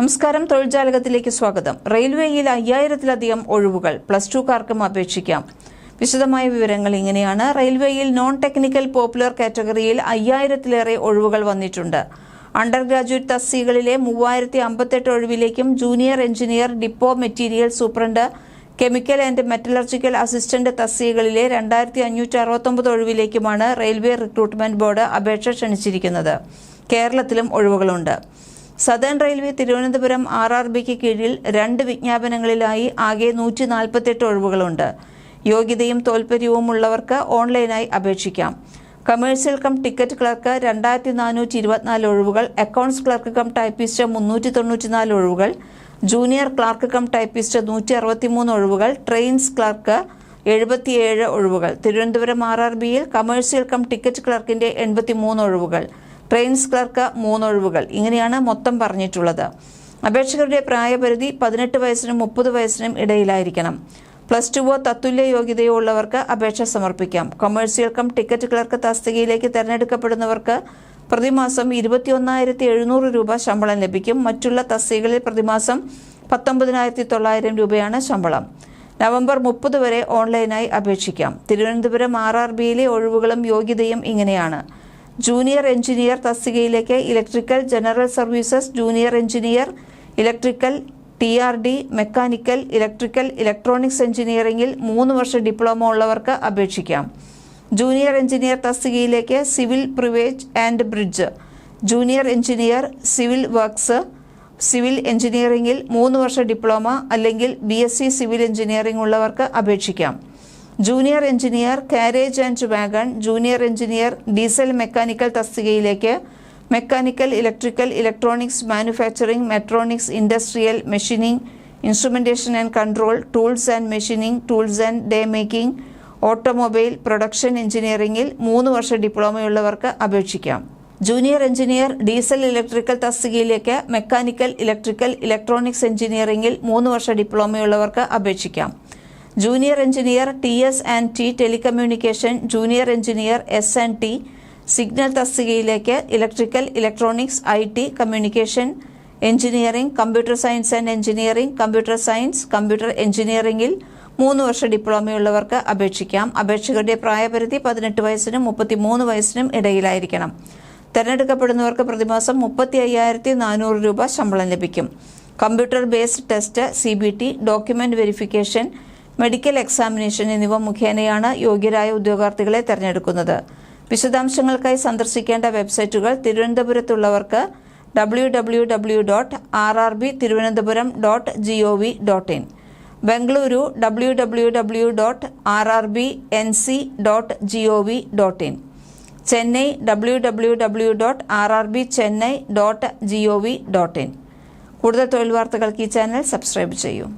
നമസ്കാരം. തൊഴിൽജാലകത്തിലേക്ക് സ്വാഗതം. റെയിൽവേയിൽ അയ്യായിരത്തിലധികം ഒഴിവുകൾ. പ്ലസ് ടുക്കാർക്കും അപേക്ഷിക്കാം. വിശദമായ വിവരങ്ങൾ ഇങ്ങനെയാണ്. റെയിൽവേയിൽ നോൺ ടെക്നിക്കൽ പോപ്പുലർ കാറ്റഗറിയിൽ അയ്യായിരത്തിലേറെ ഒഴിവുകൾ വന്നിട്ടുണ്ട്. അണ്ടർ ഗ്രാജുവേറ്റ് തസ്തികളിലെ മൂവായിരത്തി അമ്പത്തെട്ട് ഒഴിവിലേക്കും junior engineer depot material superintendent chemical and metallurgical assistant തസ്തികകളിലെ രണ്ടായിരത്തി അഞ്ഞൂറ്റി അറുപത്തൊമ്പത് ഒഴിവിലേക്കുമാണ് റെയിൽവേ റിക്രൂട്ട്മെന്റ് ബോർഡ് അപേക്ഷ ക്ഷണിച്ചിരിക്കുന്നത്. കേരളത്തിലും ഒഴിവുകളുണ്ട്. Southern railway Thiruvananthapuram R R ബിക്ക് കീഴിൽ രണ്ട് വിജ്ഞാപനങ്ങളിലായി ആകെ നൂറ്റി നാൽപ്പത്തെട്ട് ഒഴിവുകളുണ്ട്. യോഗ്യതയും തോൽപ്പര്യവും ഉള്ളവർക്ക് ഓൺലൈനായി അപേക്ഷിക്കാം. കമേഴ്സ്യൽ കം ടിക്കറ്റ് ക്ലർക്ക് രണ്ടായിരത്തി നാനൂറ്റി ഇരുപത്തിനാല് ഒഴിവുകൾ അക്കൗണ്ട്സ് ക്ലർക്ക് കം ടൈപ്പിസ്റ്റ് മുന്നൂറ്റി തൊണ്ണൂറ്റിനാല് ഒഴിവുകൾ ജൂനിയർ ക്ലർക്ക് കം ടൈപ്പിസ്റ്റ് നൂറ്റി അറുപത്തിമൂന്ന് ഒഴിവുകൾ ട്രെയിൻസ് ക്ലർക്ക് എഴുപത്തിയേഴ് ഒഴിവുകൾ. തിരുവനന്തപുരം ആർ ആർ ബിയിൽ കമേഴ്സ്യൽ കം ടിക്കറ്റ് ക്ലർക്കിന്റെ എൺപത്തിമൂന്ന് ഒഴിവുകൾ. ട്രെയിൻസ് ക്ലർക്ക് മൂന്നൊഴിവുകൾ. ഇങ്ങനെയാണ് മൊത്തം പറഞ്ഞിട്ടുള്ളത്. അപേക്ഷകരുടെ പ്രായപരിധി പതിനെട്ട് വയസ്സിനും മുപ്പത് വയസ്സിനും ഇടയിലായിരിക്കണം. പ്ലസ് ടുവോ തത്തുല്യ യോഗ്യതയോ ഉള്ളവർക്ക് അപേക്ഷ സമർപ്പിക്കാം. കൊമേഴ്സ്യൽ കം ടിക്കറ്റ് ക്ലർക്ക് തസ്തികയിലേക്ക് തിരഞ്ഞെടുക്കപ്പെടുന്നവർക്ക് പ്രതിമാസം ഇരുപത്തിയൊന്നായിരത്തി എഴുന്നൂറ് രൂപ ശമ്പളം ലഭിക്കും. മറ്റുള്ള തസ്തികകളിൽ പ്രതിമാസം പത്തൊമ്പതിനായിരത്തി തൊള്ളായിരം രൂപയാണ് ശമ്പളം. നവംബർ മുപ്പത് വരെ ഓൺലൈനായി അപേക്ഷിക്കാം. തിരുവനന്തപുരം ആർ ആർ ബിയിലെ ഒഴിവുകളും യോഗ്യതയും ഇങ്ങനെയാണ്. ജൂനിയർ എഞ്ചിനീയർ തസ്തികയിലേക്ക് electrical general services junior engineer electrical T R D mechanical electrical electronics എഞ്ചിനീയറിംഗിൽ മൂന്ന് വർഷ ഡിപ്ലോമ ഉള്ളവർക്ക് അപേക്ഷിക്കാം. ജൂനിയർ എഞ്ചിനീയർ തസ്തികയിലേക്ക് civil പ്രിവേജ് and bridge. Junior engineer civil works. Civil എഞ്ചിനീയറിംഗിൽ മൂന്ന് വർഷ ഡിപ്ലോമ അല്ലെങ്കിൽ ബി സിവിൽ എഞ്ചിനീയറിംഗ് ഉള്ളവർക്ക് അപേക്ഷിക്കാം. Junior engineer carriage and wagon junior engineer diesel mechanical തസ്തികയിലേക്ക് mechanical electrical electronics manufacturing mechatronics industrial machining instrumentation and control tools and machining tools and die making automobile production എഞ്ചിനീയറിംഗിൽ മൂന്ന് വർഷ ഡിപ്ലോമയുള്ളവർക്ക് അപേക്ഷിക്കാം. Junior engineer diesel electrical തസ്തികയിലേക്ക് mechanical electrical electronics എഞ്ചിനീയറിംഗിൽ മൂന്ന് വർഷ ഡിപ്ലോമയുള്ളവർക്ക് അപേക്ഷിക്കാം. Junior engineer T S and T telecommunication junior engineer S and T signal തസ്തികയിലേക്ക് electrical electronics I T communication engineering computer science and engineering computer science computer എഞ്ചിനീയറിംഗിൽ മൂന്ന് വർഷ ഡിപ്ലോമയുള്ളവർക്ക് അപേക്ഷിക്കാം. അപേക്ഷകരുടെ പ്രായപരിധി പതിനെട്ട് വയസ്സിനും മുപ്പത്തിമൂന്ന് വയസ്സിനും ഇടയിലായിരിക്കണം. തിരഞ്ഞെടുക്കപ്പെടുന്നവർക്ക് പ്രതിമാസം മുപ്പത്തി അയ്യായിരത്തി നാനൂറ് രൂപ ശമ്പളം ലഭിക്കും. Computer based test C B T document verification medical examination എന്നിവ മുഖേനയാണ് യോഗ്യരായ ഉദ്യോഗാർത്ഥികളെ തെരഞ്ഞെടുക്കുന്നത്. വിശദാംശങ്ങൾക്കായി സന്ദർശിക്കേണ്ട വെബ്സൈറ്റുകൾ തിരുവനന്തപുരത്തുള്ളവർക്ക് W W W dot R R B Thiruvananthapuram dot G O V dot in Bengaluru W W W dot R R B N C dot G O V dot in Chennai W W W dot R R B Chennai dot G O V dot in കൂടുതൽ തൊഴിൽ വാർത്തകൾക്ക് ഈ channel subscribe ചെയ്യൂ.